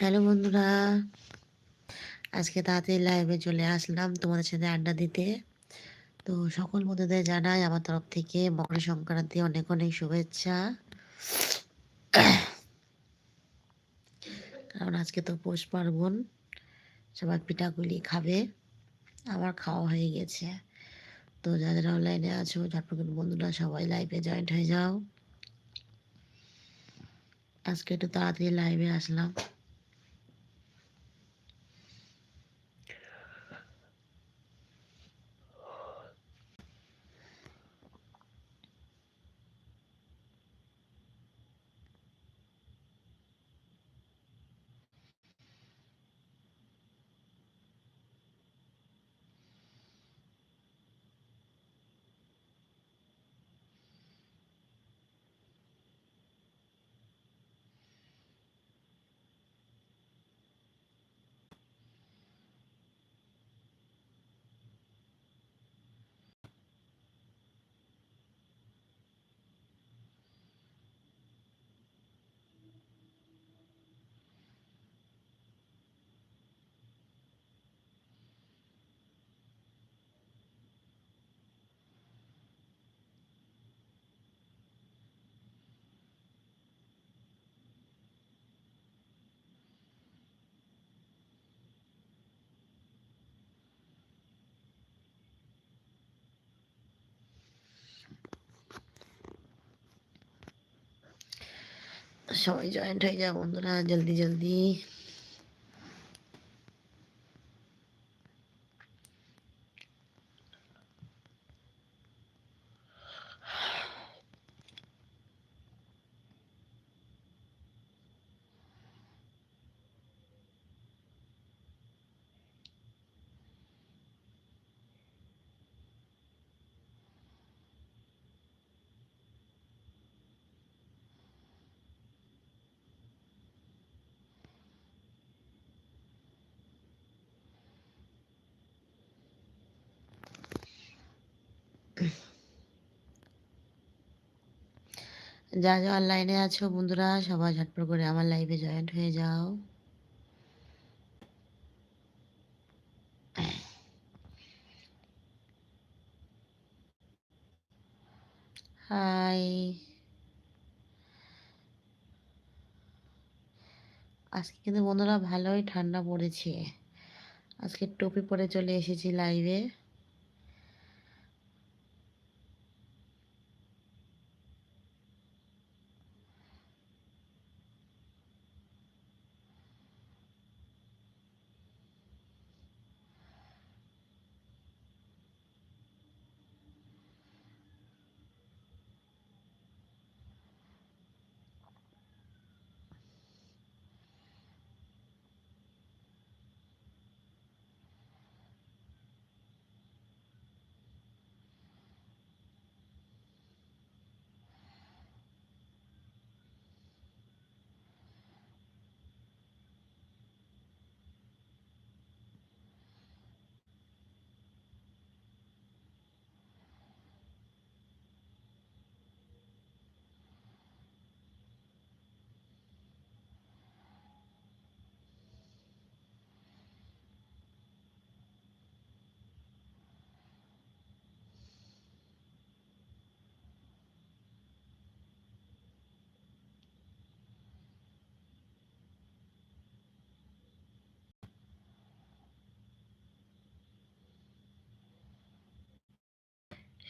Hello বন্ধুরা, আজকে তাড়াতাড়ি লাইভে চলে আসলাম তোমাদের সাথে আড্ডা দিতে। তো সকল বন্ধুদের জানাই আমার তরফ থেকে মকর সংক্রান্তি অনেক অনেক শুভেচ্ছা। কারণ আজকে তো পৌষ পার্বণ, সবাই পিঠাগুলি খাবে আমার খাওয়া হয়ে গেছে। তো যারা অনলাইনে আছো, ঝটপট বন্ধুরা সবাই লাইভে জয়েন্ট হয়ে যাও। আজকে একটু তাড়াতাড়ি লাইভে আসলাম। সবাই জয়েন্ট হয়ে যাও বন্ধুরা জলদি জলদি। যা যা অনলাইনে আছো বন্ধুরা, সবাই ঝটপট করে আমার লাইভে জয়েন্ট হয়ে যাও। হাই আজকে কিন্তু বন্ধুরা ভালোই ঠান্ডা পড়েছে। আজকে টুপি পরে চলে এসেছি লাইভে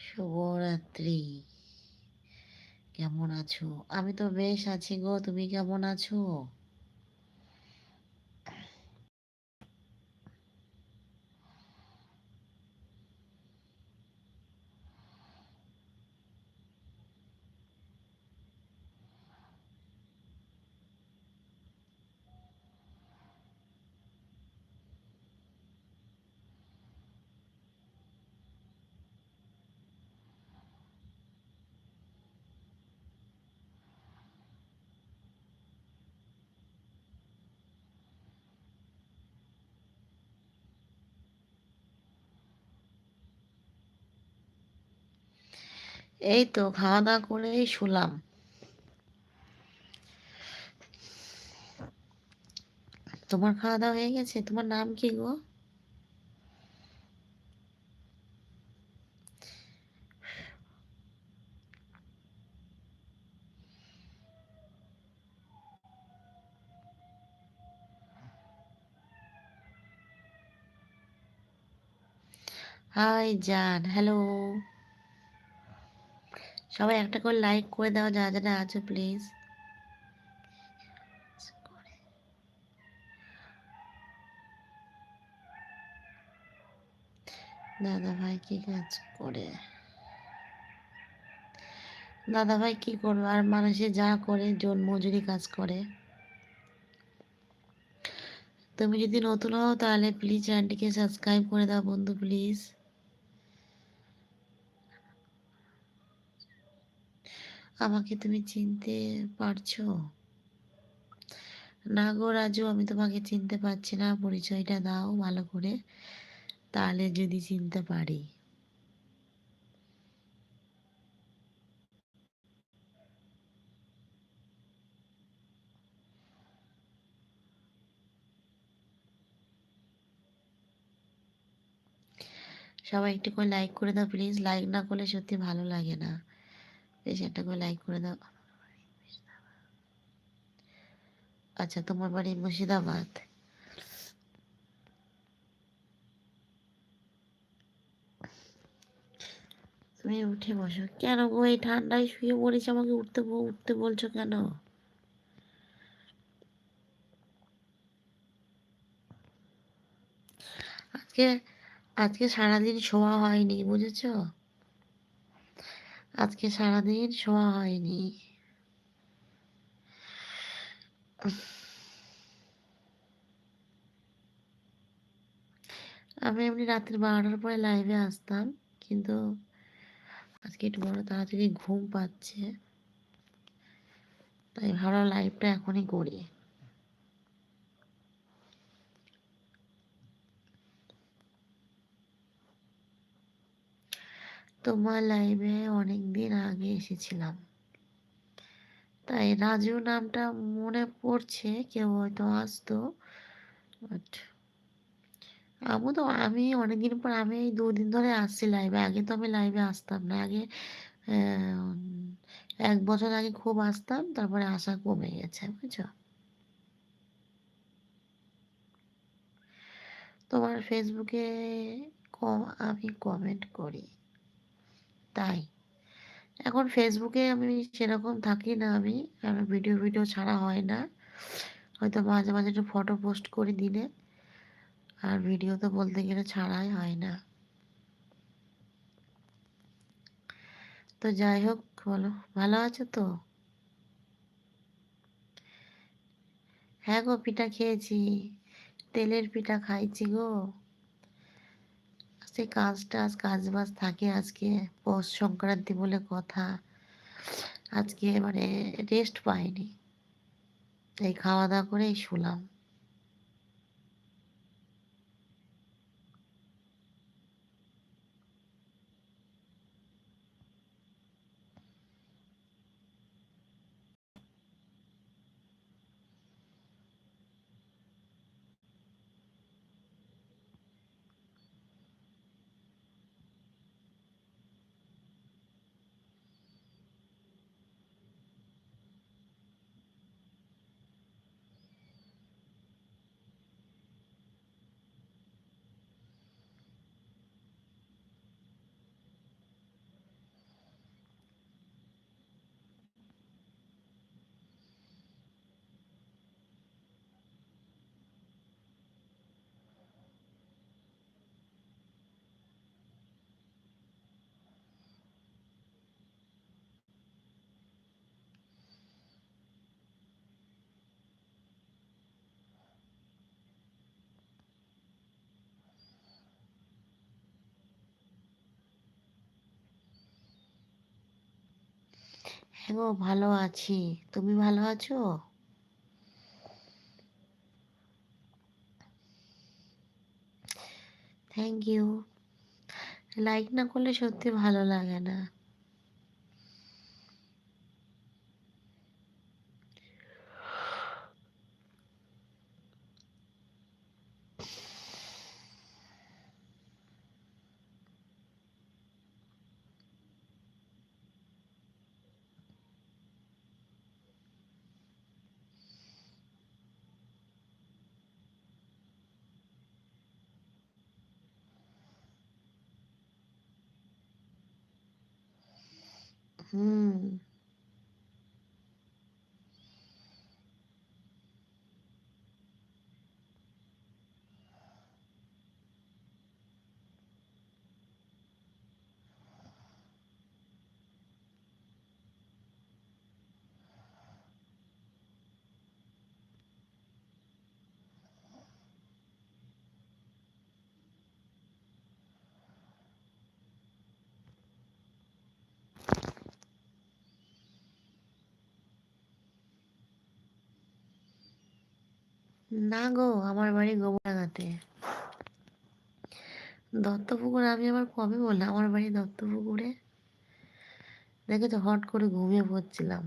শুভরাত্রি কেমন আছো? আমি তো বেশ আছি গো তুমি কেমন আছো? এই তো খাওয়া দাওয়া করেই শুলাম। তোমার খাওয়া দাওয়া হয়ে গেছে? তোমার নাম কি গো? হাই জান, হ্যালো। সবাই একটা করে লাইক করে দাও যা যারা আছো প্লিজ দাদা ভাই কি কাজ করে? দাদা ভাই কি করবে? আর মানুষে যা করে, জন মজুরি কাজ করে। তুমি যদি নতুন হও তাহলে প্লিজ চ্যানেলটিকে সাবস্ক্রাইব করে দাও বন্ধু প্লিজ আমাকে তুমি চিনতে পারছ? না গো রাজু, আমি তোমাকে চিনতে পারছি না। পরিচয়টা দাও ভালো করে। তাহলে যদি চিনতে পারি। সবাই একটু করে লাইক করে দাও প্লিজ লাইক না করলে সত্যি ভালো লাগে না। একটা করে লাইক করে দাও। আচ্ছা তোমার বাড়ি মুর্শিদাবাদ? তুমি উঠে বসো। কেন গো, এই ঠান্ডায় শুয়ে পড়েছি আমাকে উঠতে উঠতে বলছো কেন? আজকে আজকে সারাদিন শোয়া হয়নি, বুঝেছ? আজকে সারাদিন শোয়া হয়নি। আমি এমনি রাত্রি বারোটার পরে লাইভে আসতাম, কিন্তু আজকে একটু বড় তাড়াতাড়ি ঘুম পাচ্ছে। তাই ভালো লাইভটা এখনই করি। তোমার লাইভে অনেক দিন আগে এসেছিলাম। তাই রাজু নামটা মনে পড়ছে, কেউ হয়তো আসতো আমি তো, আমি অনেকদিন পর, আমি এই দুদিন ধরে আসছি লাইভে আগে তো আমি লাইভে আসতাম না, আগে এক বছর আগে খুব আসতাম, তারপরে আসা কমে গেছে, বুঝছ? তোমার ফেসবুকে আমি কমেন্ট করি। তাই। এখন ফেসবুকে আমি সেরকম থাকি না আমি, কারণ ভিডিও ভিডিও ছাড়া হয় না। হয়তো মাঝে মাঝে একটু ফটো পোস্ট করি দিনে, আর ভিডিও তো বলতে গেলে ছাড়াই হয় না। তো যাই হোক, বলো, ভালো আছো তো? হ্যাঁ গো, পিঠা খেয়েছি। তেলের পিঠা খাইছি গো। সে কাজ টাজ কাজ বাজ থাকে আজকে পৌষ সংক্রান্তি বলে কথা। আজকে মানে রেস্ট পাইনি। এই খাওয়া দাওয়া করেই শুলাম। হ্যাঁ গো, ভালো আছি। তুমি ভালো আছো? থ্যাংক ইউ লাইক না করলে সত্যি ভালো লাগে না। 嗯。না গো, আমার বাড়ি গোবরডাঙ্গাতে। দত্তপুকুর আমি আবার কবে বললাম আমার বাড়ি দত্তপুকুরে? দেখেছ, হট করে ঘুমিয়ে পড়ছিলাম।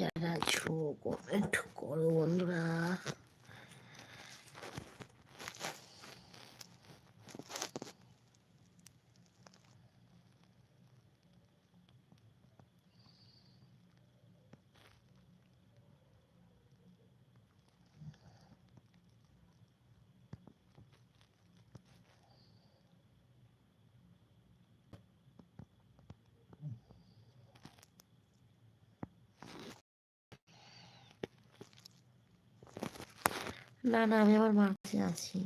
যারা আছো কমেন্ট করো বন্ধুরা। না, না আমি আমার মার আছি।